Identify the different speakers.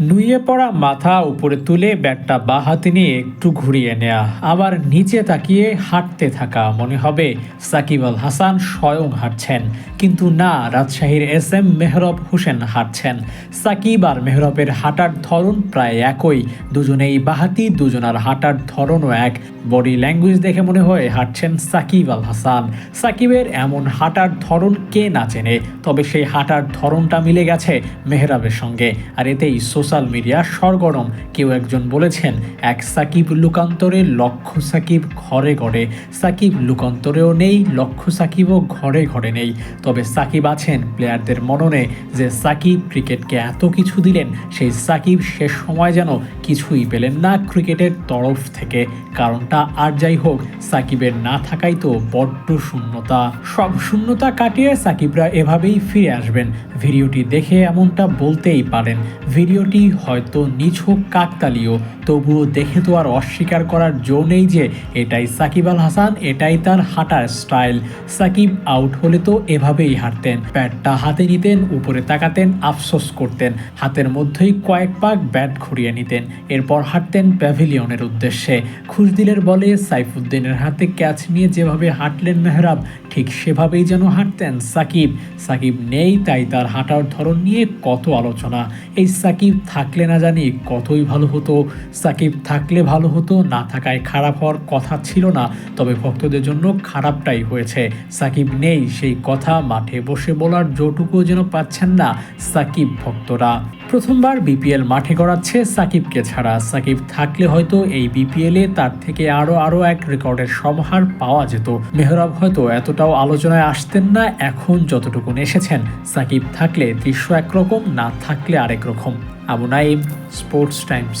Speaker 1: নুয়ে পড়া মাথা উপরে তুলে ব্যাটটা বা হাতে নিয়ে একটু ঘুরিয়ে নেয়া। আবার নিচে তাকিয়ে হাঁটতে থাকা মনে হবে সাকিব আল হাসান স্বয়ং হাঁটছেন। কিন্তু না, রাজশাহীর এস এম মেহরব হোসেন হাঁটছেন। সাকিব আর মেহরবের হাঁটার ধরন প্রায় একই। দুজনেই বাহাতি, দুজনার হাঁটার ধরনও এক। বডি ল্যাঙ্গুয়েজ দেখে মনে হয় হাঁটছেন সাকিব আল হাসান। সাকিবের এমন হাঁটার ধরন কে না চেনে, তবে সেই হাঁটার ধরনটা মিলে গেছে মেহরাবের সঙ্গে। আর এতেই সোশ্যাল মিডিয়া সরগরম। কেউ একজন বলেছেন, এক সাকিব লুকান্তরে লক্ষ সাকিব ঘরে ঘরে সাকিব লুকান্তরেও নেই, লক্ষ সাকিবও ঘরে ঘরে নেই। তবে সাকিব আছেন প্লেয়ারদের মননে যে সাকিব ক্রিকেটকে এত কিছু দিলেন, সেই সাকিব শেষ সময় যেন কিছুই পেলেন না ক্রিকেটের তরফ থেকে। কারণটা আর যাই হোক, সাকিবের না থাকাই তো বড্ড শূন্যতা। সব শূন্যতা কাটিয়ে সাকিবরা এভাবেই ফিরে আসবেন। ভিডিওটি দেখে এমনটা বলতেই পারেন। ভিডিওটি হয়তো নিছক কাকতালীয়, তবুও দেখে তো আর অস্বীকার করার জো নেই যে এটাই সাকিব আল হাসান, এটাই তার হাঁটার স্টাইল। সাকিব আউট হলে তো এভাবেই হাঁটতেন ব্যাটটা হাতে নিতেন, উপরে তাকাতেন, আফসোস করতেন, হাতের মধ্যেই কয়েক পাক ব্যাট ঘুরিয়ে নিতেন। এরপর হাঁটতেন প্যাভিলিয়নের উদ্দেশ্যে। খুশদিলের বলে সাইফুদ্দিনের হাতে ক্যাচ নিয়ে যেভাবে হাঁটলেন মেহরাব, ঠিক সেভাবেই যেন হাঁটতেন সাকিব। সাকিব নেই, তাই তার হাঁটার ধরন নিয়ে কত আলোচনা। এই সাকিব থাকলে না জানি কতই ভালো হতো। সাকিব থাকলে ভালো হতো, না থাকায় খারাপ হওয়ার কথা ছিল না, তবে ভক্তদের জন্য খারাপটাই হয়েছে। সাকিব নেই, সেই কথা মাঠে বসে বলার জোটুকু যেন পাচ্ছেন না সাকিব ভক্তরা। প্রথমবার বিপিএল মাঠে গড়াচ্ছে সাকিবকে ছাড়া সাকিব থাকলে হয়তো এই বিপিএলে তার থেকে আরও আরও এক রেকর্ডের সমাহার পাওয়া যেত। মেহরাব হয়তো এতটাও আলোচনায় আসতেন না, এখন যতটুকু এসেছেন সাকিব থাকলে দৃশ্য একরকম, না থাকলে আরেক রকম। Abu Naim sports times.